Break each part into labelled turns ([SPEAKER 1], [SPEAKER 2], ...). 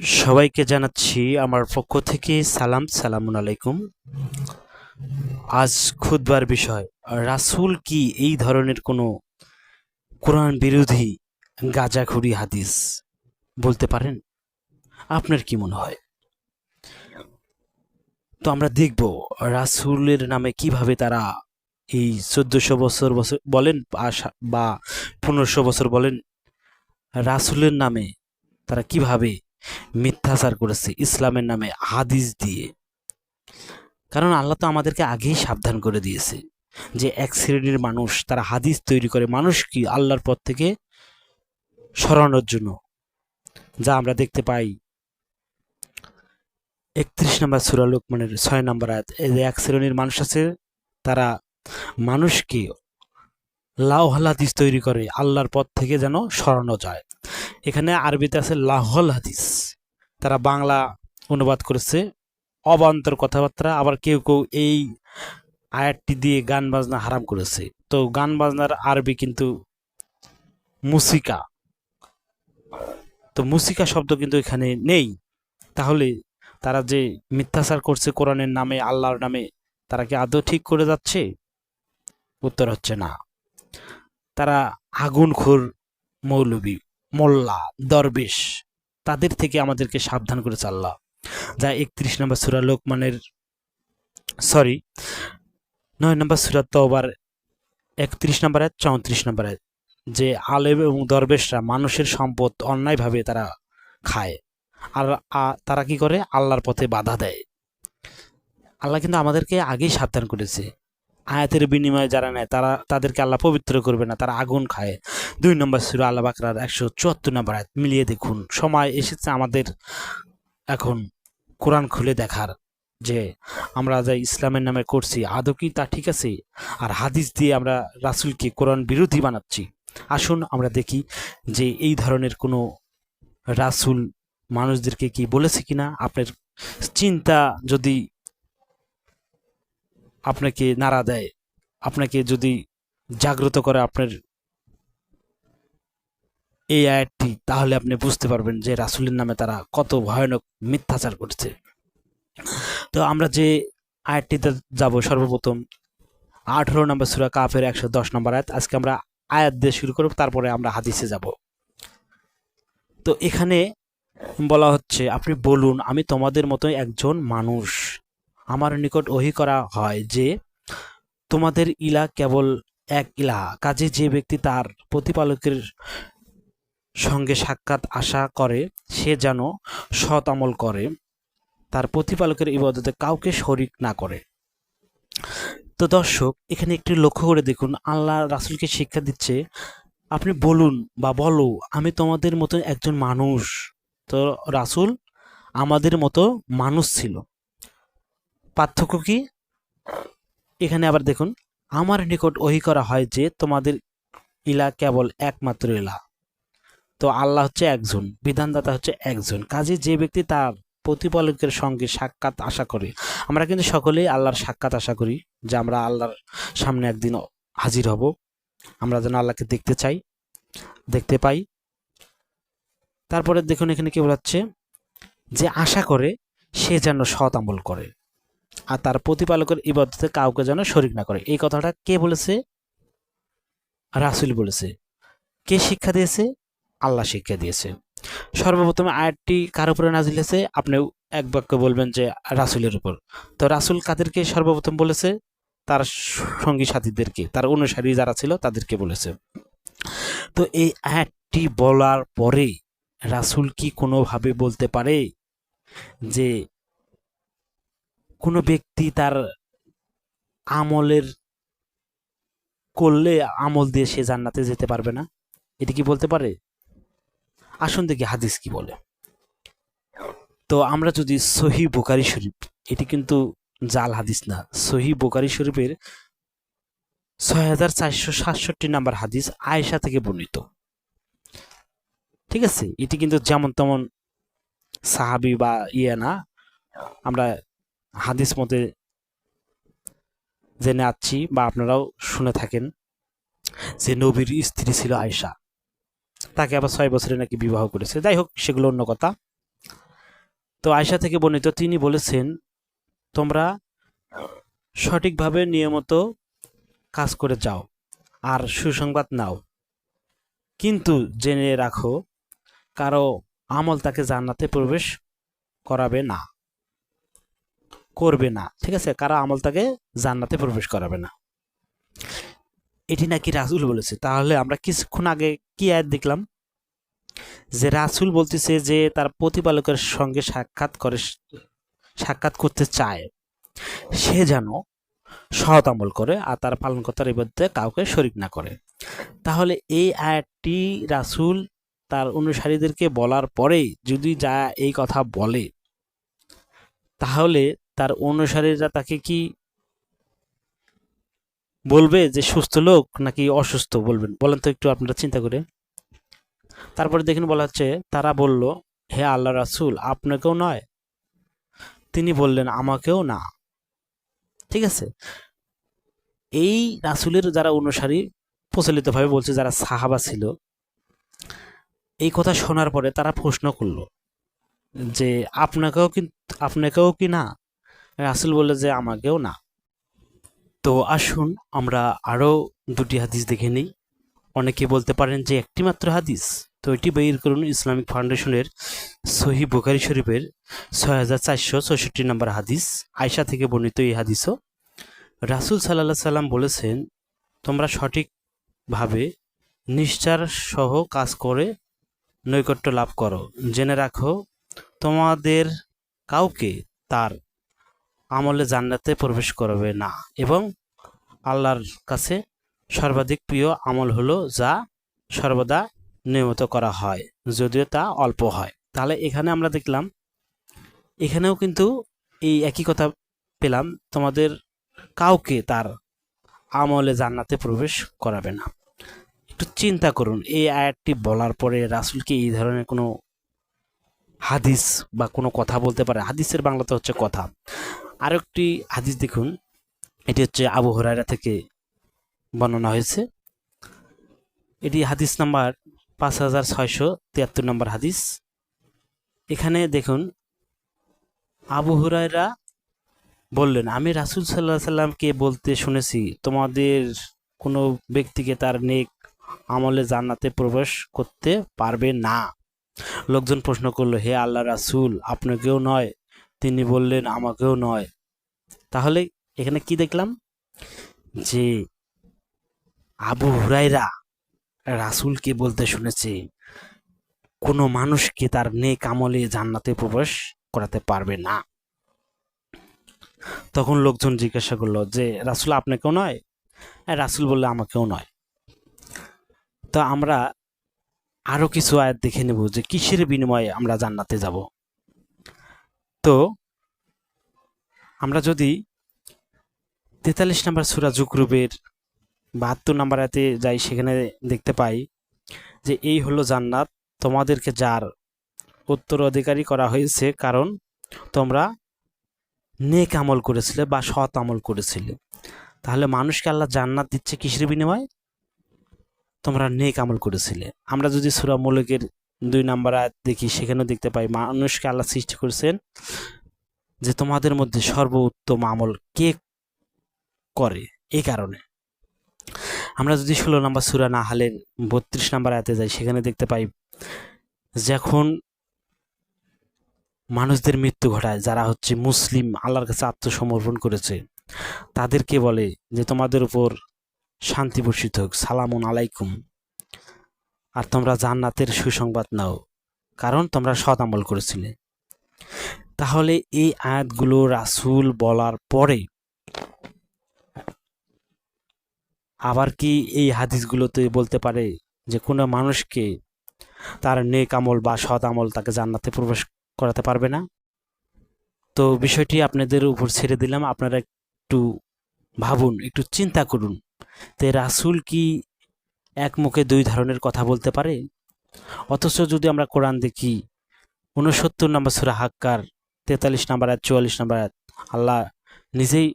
[SPEAKER 1] সবাইকে জানাচ্ছি আমার পক্ষ থেকে সালাম, সালামুন আলাইকুম। আজ খুদবার বিষয়, রাসূল কি এই ধরনের কোনো কোরআন বিরোধী গাজাখুরি হাদিস বলতে পারেন? আপনার কি মনে হয়? তো আমরা দেখব রাসূলের নামে কীভাবে তারা এই চোদ্দশো বছর বছর বলেন বা পনেরোশো বছর বলেন, রাসূলের নামে তারা কীভাবে মিথ্যাচার করেছে ইসলামের নামে হাদিস দিয়ে। কারণ আল্লাহ তো আমাদেরকে আগেই সাবধান করে দিয়েছে যে এক শ্রেণির মানুষ তারা হাদিস তৈরি করে, মানুষ কি আল্লাহর পথ থেকে সরানোর জন্য? যা আমরা দেখতে পাই একত্রিশ নম্বর সুরা লোকমানের ছয় নম্বর আয়াত এক শ্রেণির মানুষ আছে, তারা মানুষকে লাউহাল হাদিস তৈরি করে, আল্লাহর পথ থেকে যেন সরানো যায়। এখানে আরবিতে আছে লাহল হাদিস। তারা বাংলা অনুবাদ করেছে। অবান্তর কথাবার্তা, আবার কেউ কেউ এই আয়াতটি দিয়ে গান বাজনা হারাম করেছে। তো গান বাজনার আরবি কিন্তু মুসিকা। তো মুসিকা শব্দ কিন্তু এখানে নেই। তাহলে তারা যে মিথ্যাচার করছে কোরআনের নামে, আল্লাহর নামে, তারা কি আদৌ ঠিক করে যাচ্ছে? উত্তর হচ্ছে না। তারা আগুনখোর মৌলবী, মোল্লা, দরবেশ, তাদের থেকে আমাদেরকে সাবধান করেছে আল্লাহ। যা একত্রিশ নম্বর সুরা লোকমানের সরি নয় নম্বর সুরা তওবার, একত্রিশ নম্বর এক চৌত্রিশ নম্বর যে আলেম এবং দরবেশরা মানুষের সম্পদ অন্যায়ভাবে তারা খায়। আর তারা কি করে? আল্লাহর পথে বাধা দেয়। আল্লাহ কিন্তু আমাদেরকে আগেই সাবধান করেছে। আয়াতের বিনিময়ে যারা নেয়, তারা তাদেরকে আল্লাহ পবিত্র করবে না, তারা আগুন খায়। দুই নম্বর সুরা আল্লাহ বাকরার একশো চুয়াত্তর নম্বর আয়াত, মিলিয়ে দেখুন। সময় এসেছে আমাদের এখন কোরআন খুলে দেখার, যে আমরা যা ইসলামের নামে করছি, আদৌ কি তা ঠিক আছে? আর হাদিস দিয়ে আমরা রাসূলকে কোরআন বিরোধী বানাচ্ছি। আসুন আমরা দেখি যে এই ধরনের কোনো রাসূল মানুষদেরকে কি বলেছে কিনা। আপনার চিন্তা যদি আপনাকে নাড়া দেয়। আপনাকে যদি জাগ্রত করে আপনার এই আয়াতটি, তাহলে আপনি বুঝতে পারবেন যে রাসুলের নামে তারা কত ভয়ানক মিথ্যাচার করছে। তো আমরা যে আয়াতটিতে যাব সর্বপ্রথম, আঠেরো নম্বর সুরা কাফের একশো দশ নম্বর আয়াত। আজকে আমরা আয়াত দিয়ে শুরু করব, তারপরে আমরা হাদিসে যাব। তো এখানে বলা হচ্ছে, আপনি বলুন, আমি তোমাদের মতো একজন মানুষ। আমার নিকট ওহি করা হয় যে, তোমাদের ইলা কেবল এক ইলা। কাজে যে ব্যক্তি তার প্রতিপালকের সঙ্গে সাক্ষাৎ আশা করে, সে যেন সৎ আমল করে, তার প্রতিপালকের ইবাদতে কাউকে শরিক না করে। তো দর্শক, এখানে একটু লক্ষ্য করে দেখুন, আল্লাহ রাসূলকে শিক্ষা দিচ্ছে, আপনি বলুন বা বলো, আমি তোমাদের মতো একজন মানুষ। তো রাসূল আমাদের মতো মানুষ ছিল। পার্থক্য কি? এখানে আবার দেখুন, আমার নিকট ওহি করা হয় যে তোমাদের ইলা কেবল একমাত্র ইলা। তো আল্লাহ হচ্ছে একজন, বিধানদাতা হচ্ছে একজন। কাজে যে ব্যক্তি তার প্রতিপালকের সঙ্গে সাক্ষাৎ আশা করে, আমরা কিন্তু সকলেই আল্লাহর সাক্ষাৎ আশা করি যে আমরা আল্লাহর সামনে একদিন হাজির হব। আমরা যেন আল্লাহকে দেখতে চাই, দেখতে পাই। তারপরে দেখুন এখানে কি বলাচ্ছে যে আশা করে সে যেন সৎ আমল করে। আর তার প্রতিপালকের ইবাদতে কাউকে যেন শরিক না করে। এই কথাটা কে বলেছে? রাসূল বলেছে। কে শিক্ষা দিয়েছে? আল্লাহ শিক্ষা দিয়েছে। সর্বপ্রথম আয়াতটি কার উপরে নাজিল হয়েছে? আপনি এক বাক্য বলবেন যে রাসূলের উপর। তো রাসূল কাদেরকে সর্বপ্রথম বলেছে? তার সঙ্গী সাথীদেরকে। তার অনুসারী যারা ছিল তাদেরকে বলেছে। তো এই আয়াতটি বলার পরে রাসূল কি কোনোভাবে বলতে পারে যে কোনো ব্যক্তি তার আমলের করলে আমল দিয়ে সে জান্নাতে যেতে পারবে না? এটি কি বলতে পারে? আসুন দেখি হাদিস কি বলে। তো আমরা যদি সহি বোকারি শরীফ, এটি কিন্তু জাল হাদিস না সহি বোকারি শরীফের ছয় হাজার চারশো সাতষট্টি নাম্বার হাদিস আয়েশা থেকে বর্ণিত। ঠিক আছে? এটি কিন্তু যেমন তেমন সাহাবি বা ইয়ে না, আমরা হাদিস মতে জেনে আছি বা আপনারাও শুনে থাকেন যে নবীর স্ত্রী ছিল আয়েশা। তাকে আবার ছয় বছরে নাকি বিবাহ করেছে। যাই হোক, সেগুলো অন্য কথা। তো আয়সা থেকে বর্ণিত, তিনি বলেছেন, তোমরা সঠিকভাবে নিয়মিত কাজ করে যাও আর সুসংবাদ নাও। কিন্তু জেনে রাখো, কারও আমল তাকে জান্নাতে প্রবেশ করাবে না। করবে না। ঠিক আছে? কারা আমল তাকে জান্নাতে প্রবেশ করাবে না। এটি নাকি রাসুল বলেছে। তাহলে আমরা কিছুক্ষণ আগে কি আয়াত দেখলাম? যে রাসুল বলতেছে যে তার প্রতিপালকের সঙ্গে সাক্ষাৎ করে, সাক্ষাৎ করতে চায়। সে যেন সৎ আমল করে আর তার পালনকর্তার বিরুদ্ধে কাউকে শরিক না করে। তাহলে এই আয়াতটি রাসুল তার অনুসারীদেরকে বলার পরে যদি যা এই কথা বলে, তাহলে তার অনুসারীরা তাকে কি বলবে যে সুস্থ লোক নাকি অসুস্থ বলবেন? বলেন তো একটু আপনারা চিন্তা করে। তারপরে দেখেন বলা হচ্ছে, তারা বলল, হে আল্লাহ রাসুল, আপনাকেও নয়। তিনি বললেন, আমাকেও না। ঠিক আছে? এই রাসুলের যারা অনুসারী, প্রচলিতভাবে বলছে যারা সাহাবা ছিল, এই কথা শোনার পরে তারা প্রশ্ন করল যে, আপনাকেও কি আপনাকেও কি না? রাসুল বলে যে, আমাকেও না। তো আসুন, আমরা আরও দুটি হাদিস দেখে নিই। অনেকে বলতে পারেন যে একটি মাত্র হাদিস। তো এটি বের করুন ইসলামিক ফাউন্ডেশনের সহি বুখারি শরীফের ছয় হাজার চারশো চৌষট্টি নম্বর হাদিস। আয়সা থেকে বর্ণিত এই হাদিসও। রাসুল সাল্লাহ সাল্লাম বলেছেন, তোমরা সঠিকভাবে নিশ্চার সহ কাজ করে নৈকট্য লাভ করো। জেনে রাখো, তোমাদের কাউকে তার আমলে জান্নাতে প্রবেশ করবে না। এবং আল্লাহর কাছে সর্বাধিক প্রিয় আমল হলো যা সর্বদা নিয়মিত করা হয়, যদিও তা অল্প হয়। তাহলে এখানে আমরা দেখলাম, এখানেও কিন্তু এই একই কথা পেলাম, তোমাদের কাউকে তার আমলে জান্নাতে প্রবেশ করাবে না। একটু চিন্তা করুন, এই আয়াতটি বলার পরে রাসুলকে এই ধরনের কোনো হাদিস বা কোনো কথা বলতে পারে? হাদিসের বাংলাতে হচ্ছে কথা। আরেকটি হাদিস দেখুন। এটি হচ্ছে আবু হরাইরা থেকে বর্ণনা হয়েছে। এটি হাদিস নাম্বার পাঁচ হাজার ছয়শো তিয়াত্তর নম্বর হাদিস। এখানে দেখুন, আবু হুরায়রা বললেন, আমি রাসুল সাল্লাহ সাল্লামকে বলতে শুনেছি, তোমাদের কোনো ব্যক্তিকে তার নেক আমলে জান্নাতে প্রবেশ করতে পারবে না? লোকজন প্রশ্ন করল, হে আল্লাহ রাসুল, আপনাকেও নয়? তিনি বললেন আমাকেও নয়। তাহলে এখানে কি দেখলাম? যে আবু হুরাইরা রাসুলকে বলতে শুনেছে কোনো মানুষকে তার নেক আমলে জান্নাতে প্রবেশ করাতে পারবে না। তখন লোকজন জিজ্ঞাসা করল যে রাসুল আপনাকেও নয়? হ্যাঁ, রাসুল বললে আমাকেও নয়। তো আমরা আরও কিছু আয়াত দেখে নেব যে কিসের বিনিময়ে আমরা জান্নাতে যাব। তো আমরা যদি তেতাল্লিশ নম্বর সুরা জুকরুবের বাহাত্তর নম্বর আয়াতে যাই, সেখানে দেখতে পাই যে এই হলো জান্নাত। তোমাদেরকে যার উত্তরাধিকারী করা হয়েছে, কারণ তোমরা নেক আমল করেছিলে বা সৎ আমল করেছিলে। তাহলে মানুষকে আল্লাহ জান্নাত দিচ্ছে কিসের বিনিময়ে? তোমরা নেক আমল করেছিলে। আমরা যদি সুরা মৌলিকের দুই নাম্বার আয়াত দেখি, সেখানেও দেখতে পাই, মানুষকে আল্লাহ সৃষ্টি করেছেন যে তোমাদের মধ্যে সর্বোত্তম আমল কে করে? এই কারণে। আমরা যদি ষোলো নম্বর সুরা না নাহালের বত্রিশ নাম্বার আয়াতে যাই, সেখানে দেখতে পাই, যখন মানুষদের মৃত্যু ঘটায়, যারা হচ্ছে মুসলিম, আল্লাহর কাছে আত্মসমর্পণ করেছে, তাদেরকে বলে যে, তোমাদের উপর শান্তি বর্ষিত হোক, সালামুন আলাইকুম। আর তোমরা জান্নাতের সুসংবাদ নাও, কারণ তোমরা সৎ আমল করেছিলে। তাহলে এই আয়াতগুলো রাসুল বলার পরে আবার কি এই হাদিসগুলোতে বলতে পারে যে কোনো মানুষকে তার নেক আমল বা সৎ আমল তাকে জান্নাতে প্রবেশ করাতে পারবে না? তো বিষয়টি আপনাদের উপর ছেড়ে দিলাম, আপনারা একটু ভাবুন, একটু চিন্তা করুন, তে রাসুল কি এক মুখে দুই ধরনের কথা বলতে পারে? অথচ যদি আমরা কোরআন দেখি উনসত্তর নম্বর সুরা হাক্কার, তেতাল্লিশ নাম্বার আয়াত, চুয়াল্লিশ নাম্বার আয়াত, আল্লাহ নিজেই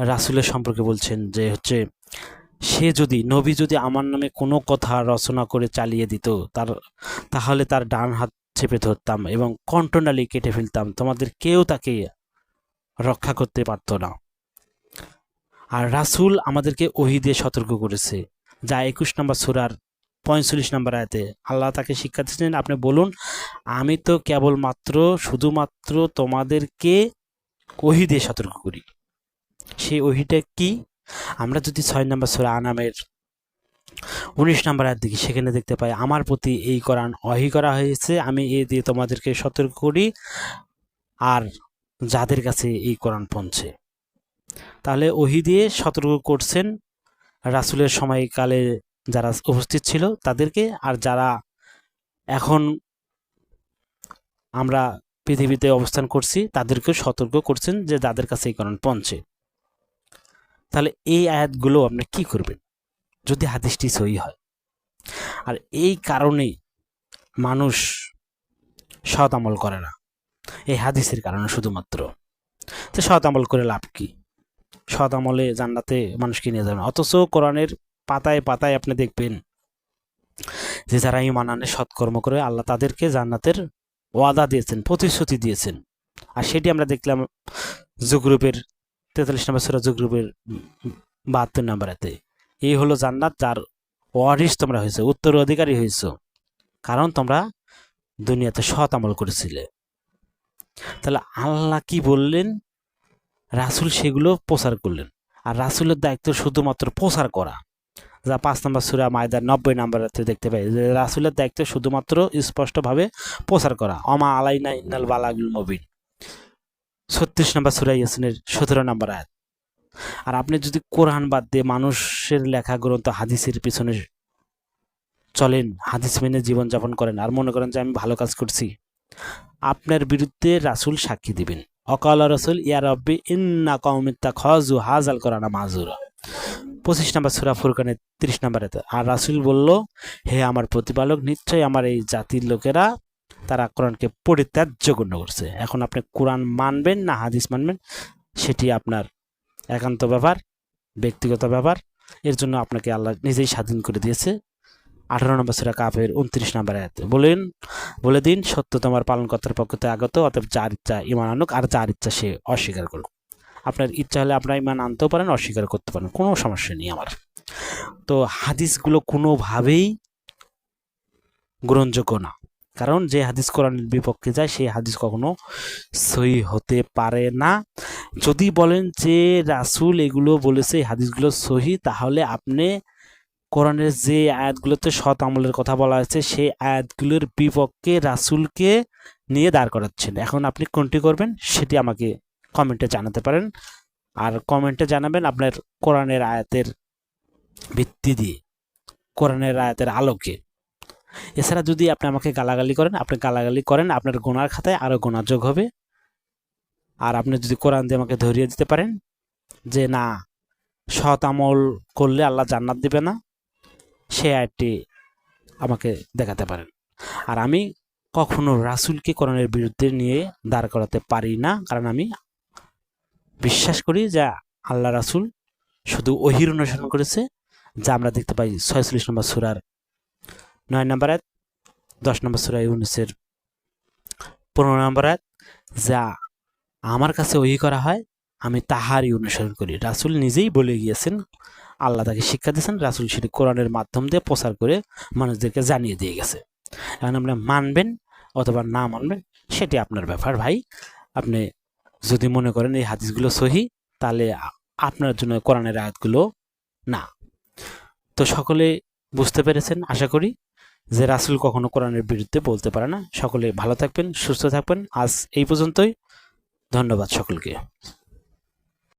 [SPEAKER 1] রাসুলের সম্পর্কে বলছেন যে হচ্ছে, সে যদি, নবী যদি আমার নামে কোনো কথা রচনা করে চালিয়ে দিত, তার, তাহলে তার ডান হাত চেপে ধরতাম এবং কণ্ঠনালী কেটে ফেলতাম। তোমাদের কেউ তাকে রক্ষা করতে পারতো না। আর রাসূল আমাদেরকে ওহি দিয়ে সতর্ক করেছে। যা একুশ নম্বর সুরার পঁয়তাল্লিশ নম্বর আয়াতে আল্লাহ তাকে শিক্ষা দিচ্ছেন আপনি বলুন, আমি তো কেবলমাত্র, শুধুমাত্র তোমাদেরকে ওহি দিয়ে সতর্ক করি। সেই ওহিটা কি? আমরা যদি ছয় নম্বর সুরা আনামের উনিশ নম্বর আয়াত দেখি, সেখানে দেখতে পাই, আমার প্রতি এই কোরআন অহি করা হয়েছে, আমি এ দিয়ে তোমাদেরকে সতর্ক করি, আর যাদের কাছে এই কোরআন পৌঁছে। তাহলে ওহি দিয়ে সতর্ক করছেন রাসুলের সময়কালে যারা উপস্থিত ছিল তাদেরকে আর যারা এখন আমরা পৃথিবীতে অবস্থান করছি তাদেরকেও সতর্ক করছেন যে যাদের কাছে এই কোরআন পৌঁছে। তাহলে এই আয়াতগুলো আপনি কি করবেন যদি হাদিসটি সই হয়? আর এই কারণেই মানুষ সৎ আমল করে না। এই হাদিসের কারণে শুধুমাত্র। তো সৎ আমল করে লাভ কি? সৎ আমলে জান্নাতে মানুষকে নিয়ে যাবেন। অথচ কোরআনের পাতায় পাতায় আপনি দেখবেন যে যারা ইমান আনে সৎকর্ম করে আল্লাহ তাদেরকে জান্নাতের ওয়াদা দিয়েছেন, প্রতিশ্রুতি দিয়েছেন। আর সেটি আমরা দেখলাম জুগ্রুপের তেতাল্লিশ নম্বর সুরা জুগ্রুপের বাহাত্তর নম্বরেতে এই হলো জান্নাত যার ওয়ারিস তোমরা হয়েছে উত্তর অধিকারী হয়েছ, কারণ তোমরা দুনিয়াতে সৎ আমল করেছিলে। তাহলে আল্লাহ কি বললেন? রাসুল সেগুলো প্রচার করলেন। আর রাসুলের দায়িত্ব শুধুমাত্র প্রচার করা। যা পাঁচ নম্বর সুরা মায়দার নব্বই নম্বরেতে দেখতে পাই। যে রাসুলের দায়িত্ব শুধুমাত্র স্পষ্টভাবে প্রচার করা। অমা আলাইনা ইন্নাল বালাগুল মবিন। ছত্রিশ নম্বর সুরা ইয়াসিনের সতেরো নম্বর আয়াত। আর আপনি যদি কোরআন বাদ দিয়ে মানুষের লেখা গ্রন্থ হাদিসের পিছনে চলেন, হাদিস মেনে জীবনযাপন করেন, আর মনে করেন যে আমি ভালো কাজ করছি, আপনার বিরুদ্ধে রাসুল সাক্ষী দিবেন। অকাল রসুল, ইয়া রব্বি, ইন্না কৌমিত্তা খজু হাজাল করানা মাজুরা পঁচিশ নম্বর সুরা ফুরকানের তিরিশ নম্বর আর রাসুল বলল, হে আমার প্রতিপালক, নিশ্চয়ই আমার এই জাতির লোকেরা, তারা কোরআনকে পরিত্যাজ্য গণ্য করছে। এখন আপনি কোরআন মানবেন না হাদিস মানবেন, সেটি আপনার একান্ত ব্যাপার, ব্যক্তিগত ব্যাপার, এর জন্য আপনাকে আল্লাহ নিজেই স্বাধীন করে দিয়েছে। আঠারো নম্বর সুরা কাফের উনত্রিশ নম্বর আয়াতে। বলেন, বলে দিন, সত্য তোমার পালনকর্তার পক্ষ থেকে আগত, অতএব যার ইচ্ছা ইমান আনুক, আর যার ইচ্ছা সে অস্বীকার করুক। আপনার ইচ্ছা হলে আপনার ইমান আনতেও পারেন, অস্বীকার করতে পারেন, কোনো সমস্যা নেই আমার। তো হাদিসগুলো কোনোভাবেই গ্রহণযোগ্য না। কারণ যে হাদিস কোরআনের বিপক্ষে যায়, সেই হাদিস কখনো সই হতে পারে না। যদি বলেন যে রাসুল এগুলো বলেছে হাদিসগুলো সহি, তাহলে আপনি কোরআনের যে আয়াতগুলোতে সৎ আমলের কথা বলা হয়েছে, সেই আয়াতগুলোর বিপক্ষে রাসুলকে নিয়ে দাঁড় করাচ্ছেন। এখন আপনি কোনটি করবেন সেটি আমাকে কমেন্টে জানাতে পারেন। আর কমেন্টে জানাবেন আপনার কোরআনের আয়াতের ভিত্তি দিয়ে, কোরআনের আয়াতের আলোকে। এছাড়া যদি আপনি আমাকে গালাগালি করেন, আপনি গালাগালি করেন, আপনার গোনার খাতায় আরও গোনা যোগ হবে। আর আপনি যদি কোরআন দিয়ে আমাকে ধরিয়ে দিতে পারেন যে, না, সৎ আমল করলে আল্লাহ জান্নাত দিবে না। সে আয়াতটি আমাকে দেখাতে পারেন। আর আমি কখনো রাসুলকে করণের বিরুদ্ধে নিয়ে দাঁড় করাতে পারি না, কারণ আমি বিশ্বাস করি যে আল্লাহ রাসুল শুধু ওহির অনুসরণ করেছে, যা আমরা দেখতে পাই ছয়চল্লিশ নম্বর সুরার নয় নম্বর আয়াত, দশ নম্বর সুরা ইউনিসের পনেরো নম্বর আয়াত, যা আমার কাছে ওহি করা হয়, আমি তাহারই অনুসরণ করি। রাসুল নিজেই বলে গিয়েছেন আল্লাহ তাকে শিক্ষা দিয়েছেন, রাসুল সেটি কোরআনের মাধ্যম দিয়ে প্রচার করে মানুষদেরকে জানিয়ে দিয়ে গেছে। এখন আপনি মানবেন অথবা না মানবেন, সেটি আপনার ব্যাপার ভাই। আপনি যদি মনে করেন এই হাদিসগুলো সহি, তাহলে আপনার জন্য কোরআনের আয়াতগুলো না। তো সকলে বুঝতে পেরেছেন, আশা করি, যে রাসুল কখনো কোরআনের বিরুদ্ধে বলতে পারে না। সকলে ভালো থাকবেন, সুস্থ থাকবেন। আজ এই পর্যন্তই। ধন্যবাদ সকলকে।